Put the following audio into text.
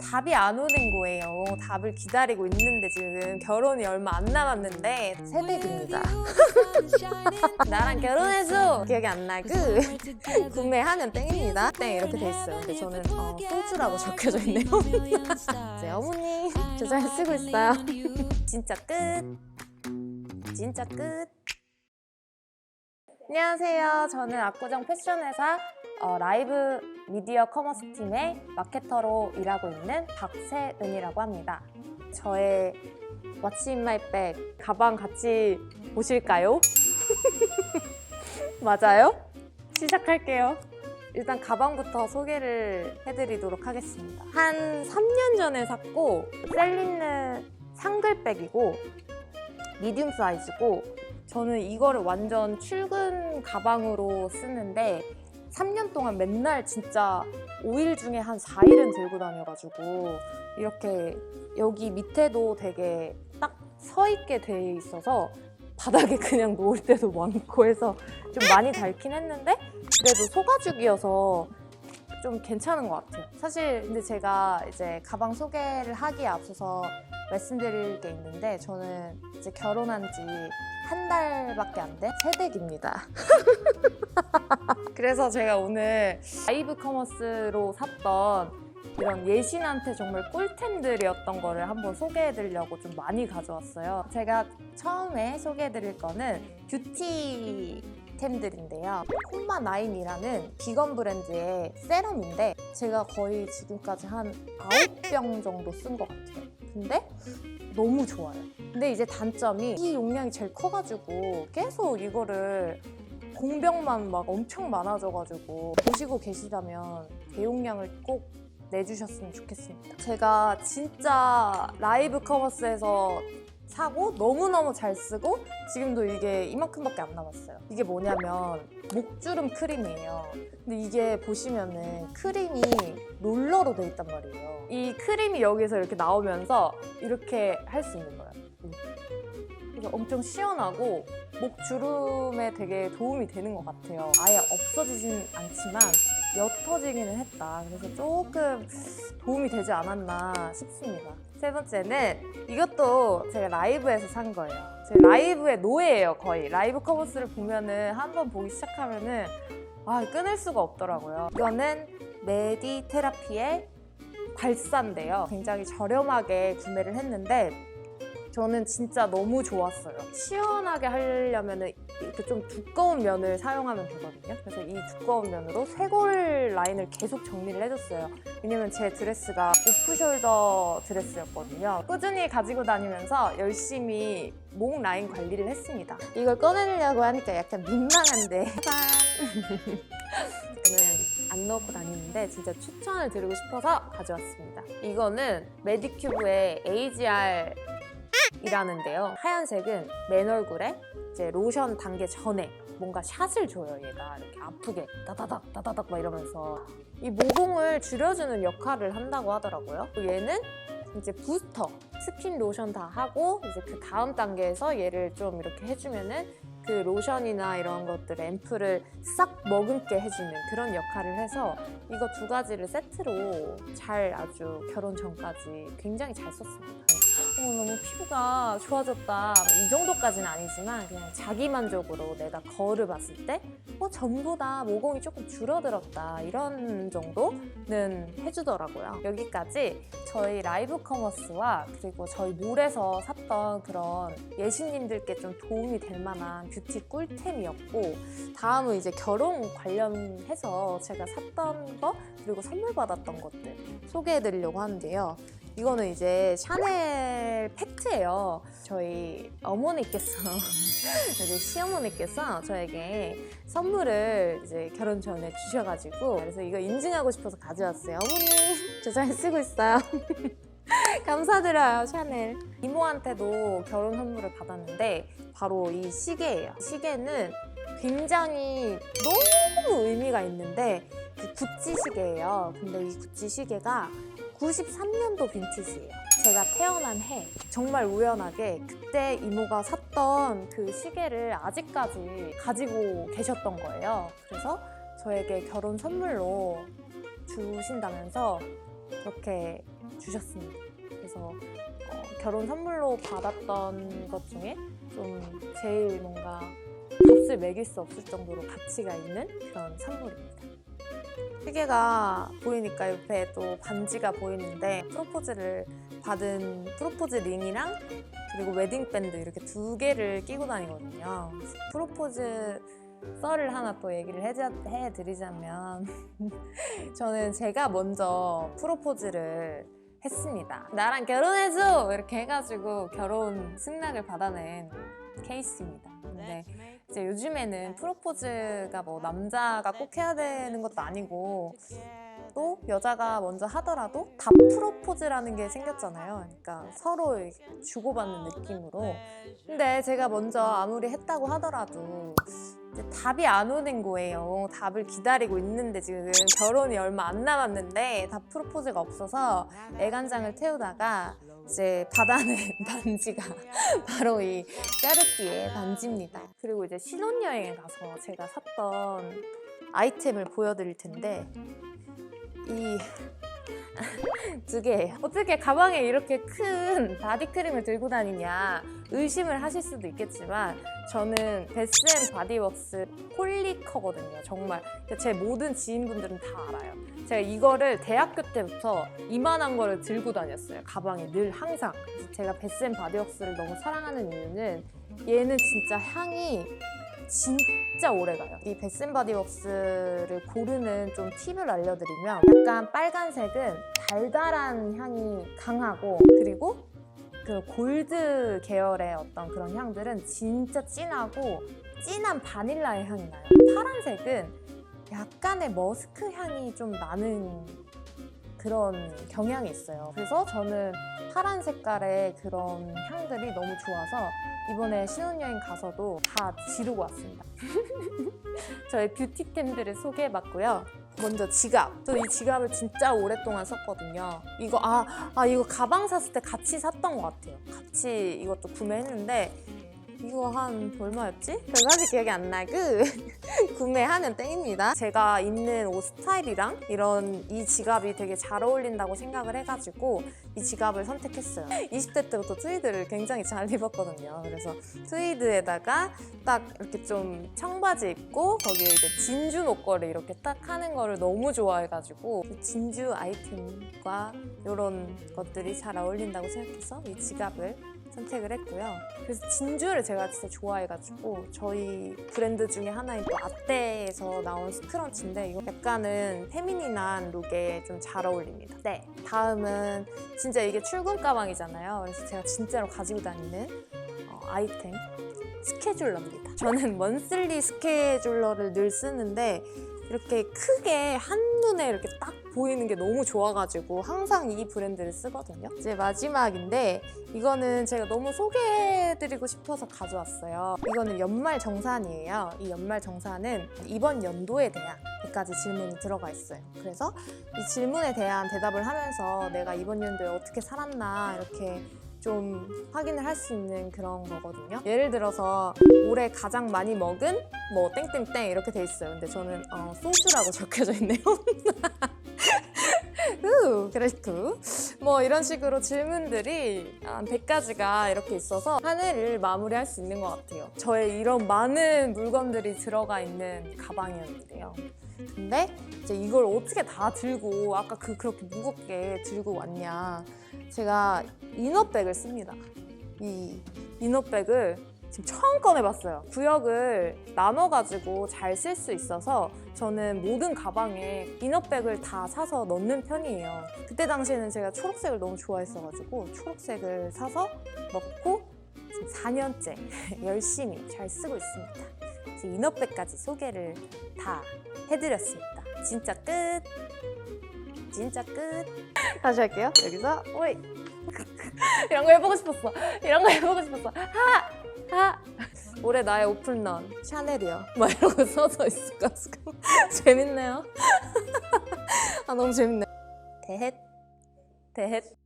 답이 안 오는 거예요. 답을 기다리고 있는데 지금 결혼이 얼마 안 남았는데 새댁입니다. 나랑 결혼해줘! 기억이 안 나고 구매하면 땡입니다. 땡 이렇게 돼 있어요. 근데 저는 어, 소주라고 적혀져 있네요. 이제 어머니 저 잘 쓰고 있어요. 진짜 끝. 진짜 끝. 안녕하세요. 저는 압구정 패션회사 어, 라이브 미디어 커머스 팀의 마케터로 일하고 있는 박세은이라고 합니다. 저의 What's in my bag 가방 같이 보실까요? 맞아요? 시작할게요. 일단 가방부터 소개를 해드리도록 하겠습니다. 한 3년 전에 샀고 셀린느 상글백이고 미디움 사이즈고 저는 이거를 완전 출근 가방으로 쓰는데 3년 동안 맨날 진짜 5일 중에 한 4일은 들고 다녀가지고 이렇게 여기 밑에도 되게 딱 서 있게 돼 있어서 바닥에 그냥 놓을 때도 많고 해서 좀 많이 닳긴 했는데 그래도 소가죽이어서 좀 괜찮은 것 같아요. 사실 근데 제가 이제 가방 소개를 하기에 앞서서 말씀드릴 게 있는데 저는 이제 결혼한 지 한 달밖에 안된 새댁입니다. 그래서 제가 오늘 라이브 커머스로 샀던 이런 예신한테 정말 꿀템들이었던 거를 한번 소개해드리려고 좀 많이 가져왔어요. 제가 처음에 소개해드릴 거는 뷰티 템들인데요. 콤마 나인이라는 비건 브랜드의 세럼인데 제가 거의 지금까지 한 9병 정도 쓴 것 같아요. 근데 너무 좋아요. 근데 이제 단점이 이 용량이 제일 커가지고 계속 이거를 공병만 막 엄청 많아져가지고 보시고 계시다면 대용량을 꼭 내주셨으면 좋겠습니다. 제가 진짜 라이브 커머스에서 사고 너무너무 잘 쓰고 지금도 이게 이만큼밖에 안 남았어요. 이게 뭐냐면 목주름 크림이에요. 근데 이게 보시면은 크림이 롤러로 돼 있단 말이에요. 이 크림이 여기서 이렇게 나오면서 이렇게 할 수 있는 거예요. 그래서 엄청 시원하고 목 주름에 되게 도움이 되는 것 같아요. 아예 없어지진 않지만 옅어지기는 했다. 그래서 조금 도움이 되지 않았나 싶습니다. 세 번째는 이것도 제가 라이브에서 산 거예요. 제 라이브의 노예예요, 거의. 라이브 커머스를 보면은 한 번 보기 시작하면은 아, 끊을 수가 없더라고요. 이거는 메디 테라피의 발사인데요. 굉장히 저렴하게 구매를 했는데 저는 진짜 너무 좋았어요. 시원하게 하려면 이렇게 좀 두꺼운 면을 사용하면 되거든요. 그래서 이 두꺼운 면으로 쇄골 라인을 계속 정리를 해줬어요. 왜냐면 제 드레스가 오프숄더 드레스였거든요. 꾸준히 가지고 다니면서 열심히 목 라인 관리를 했습니다. 이걸 꺼내려고 하니까 약간 민망한데. 짠! 저는 안 넣고 다니는데 진짜 추천을 드리고 싶어서 가져왔습니다. 이거는 메디큐브의 AGR 이라는데요. 하얀색은 맨 얼굴에 이제 로션 단계 전에 뭔가 샷을 줘요, 얘가. 이렇게 아프게 따다닥 따다닥 막 이러면서 이 모공을 줄여주는 역할을 한다고 하더라고요. 얘는 이제 부스터, 스킨 로션 다 하고 이제 그 다음 단계에서 얘를 좀 이렇게 해주면은 그 로션이나 이런 것들 앰플을 싹 머금게 해주는 그런 역할을 해서 이거 두 가지를 세트로 잘 아주 결혼 전까지 굉장히 잘 썼습니다. 어머 너무 피부가 좋아졌다. 이 정도까지는 아니지만 그냥 자기 만족으로 내가 거울을 봤을 때 어, 전보다 모공이 조금 줄어들었다. 이런 정도는 해주더라고요. 여기까지 저희 라이브 커머스와 그리고 저희 몰에서 샀던 그런 예신님들께 좀 도움이 될 만한 뷰티 꿀템이었고 다음은 이제 결혼 관련해서 제가 샀던 거 그리고 선물 받았던 것들 소개해드리려고 하는데요 이거는 이제 샤넬 팩트예요. 저희 어머니께서 이제 시어머니께서 저에게 선물을 이제 결혼 전에 주셔가지고 그래서 이거 인증하고 싶어서 가져왔어요. 어머니 저 잘 쓰고 있어요. 감사드려요 샤넬. 이모한테도 결혼 선물을 받았는데 바로 이 시계예요. 시계는 굉장히 너무 의미가 있는데 그 구찌 시계예요. 근데 이 구찌 시계가 93년도 빈티지예요. 제가 태어난 해 정말 우연하게 그때 이모가 샀던 그 시계를 아직까지 가지고 계셨던 거예요. 그래서 저에게 결혼 선물로 주신다면서 그렇게 주셨습니다. 그래서 어, 결혼 선물로 받았던 것 중에 좀 제일 뭔가 값을 매길 수 없을 정도로 가치가 있는 그런 선물입니다. 시계가 보이니까 옆에 또 반지가 보이는데 프로포즈를 받은 프로포즈 링이랑 그리고 웨딩 밴드 이렇게 두 개를 끼고 다니거든요. 프로포즈 썰을 하나 또 얘기를 해드리자면 저는 제가 먼저 프로포즈를 했습니다. 나랑 결혼해줘! 이렇게 해가지고 결혼 승낙을 받아낸 케이스입니다. 근데 이제 요즘에는 프로포즈가 뭐 남자가 꼭 해야 되는 것도 아니고 또 여자가 먼저 하더라도 다 프로포즈라는 게 생겼잖아요. 그러니까 서로 주고받는 느낌으로. 근데 제가 먼저 아무리 했다고 하더라도 답이 안 오는 거예요. 답을 기다리고 있는데 지금 결혼이 얼마 안 남았는데 다 프로포즈가 없어서 애간장을 태우다가 이제 받아낸 반지가 바로 이 까르띠에 반지입니다. 그리고 이제 신혼여행에 가서 제가 샀던 아이템을 보여드릴 텐데 이 두 개예요. 어떻게 가방에 이렇게 큰 바디크림을 들고 다니냐 의심을 하실 수도 있겠지만 저는 베스앤 바디웍스 홀리커거든요. 정말 제 모든 지인분들은 다 알아요. 제가 이거를 대학교 때부터 이만한 거를 들고 다녔어요. 가방에 늘 항상. 제가 베스앤 바디웍스를 너무 사랑하는 이유는 얘는 진짜 향이 진짜 오래가요. 이 베스앤바디웍스를 고르는 좀 팁을 알려드리면 약간 빨간색은 달달한 향이 강하고 그리고 그 골드 계열의 어떤 그런 향들은 진짜 진하고 진한 바닐라의 향이 나요. 파란색은 약간의 머스크 향이 좀 나는 그런 경향이 있어요. 그래서 저는 파란 색깔의 그런 향들이 너무 좋아서 이번에 신혼여행 가서도 다 지르고 왔습니다. 저의 뷰티템들을 소개해봤고요. 먼저 지갑. 저 이 지갑을 진짜 오랫동안 썼거든요. 이거 아, 아 이거 가방 샀을 때 같이 샀던 것 같아요. 같이 이것도 구매했는데 이거 한 얼마였지? 저 사실 기억이 안 나고 구매하면 땡입니다. 제가 입는 옷 스타일이랑 이런 이 지갑이 되게 잘 어울린다고 생각을 해가지고 이 지갑을 선택했어요. 20대 때부터 트위드를 굉장히 잘 입었거든요. 그래서 트위드에다가 딱 이렇게 좀 청바지 입고 거기에 이제 진주 목걸이 이렇게 딱 하는 거를 너무 좋아해가지고 이 진주 아이템과 이런 것들이 잘 어울린다고 생각해서 이 지갑을 선택을 했고요. 그래서 진주를 제가 진짜 좋아해가지고 저희 브랜드 중에 하나인 또 아떼에서 나온 스크런치인데 이거 약간은 페미닌한 룩에 좀 잘 어울립니다. 네, 다음은 진짜 이게 출근 가방이잖아요. 그래서 제가 진짜로 가지고 다니는 어, 아이템 스케줄러입니다. 저는 먼슬리 스케줄러를 늘 쓰는데 이렇게 크게 한눈에 이렇게 딱 보이는 게 너무 좋아가지고 항상 이 브랜드를 쓰거든요. 이제 마지막인데 이거는 제가 너무 소개해드리고 싶어서 가져왔어요. 이거는 연말 정산이에요. 이 연말 정산은 이번 연도에 대한 100가지 질문이 들어가 있어요. 그래서 이 질문에 대한 대답을 하면서 내가 이번 연도에 어떻게 살았나 이렇게 좀 확인을 할 수 있는 그런 거거든요. 예를 들어서 올해 가장 많이 먹은 뭐 땡땡땡 이렇게 돼 있어요. 근데 저는 어, 소주라고 적혀져 있네요. 우, 그레이트. 뭐 이런 식으로 질문들이 한 100가지가 이렇게 있어서 한 해를 마무리할 수 있는 것 같아요. 저의 이런 많은 물건들이 들어가 있는 가방이었는데요. 근데 이제 이걸 어떻게 다 들고 아까 그 그렇게 무겁게 들고 왔냐. 제가 이너백을 씁니다. 이 이너백을 지금 처음 꺼내봤어요. 구역을 나눠가지고 잘 쓸 수 있어서 저는 모든 가방에 이너백을 다 사서 넣는 편이에요. 그때 당시에는 제가 초록색을 너무 좋아했어가지고 초록색을 사서 넣고 지금 4년째 열심히 잘 쓰고 있습니다. 이제 이너백까지 소개를 다 해드렸습니다. 진짜 끝! 진짜 끝! 다시 할게요. 여기서 오이! 이런 거 해보고 싶었어. 이런 거 해보고 싶었어. 하! 하! 올해 나의 오픈런 샤넬이요. 막 이러고 써져 있어가지고 재밌네요. 아 너무 재밌네. 대헷 대헷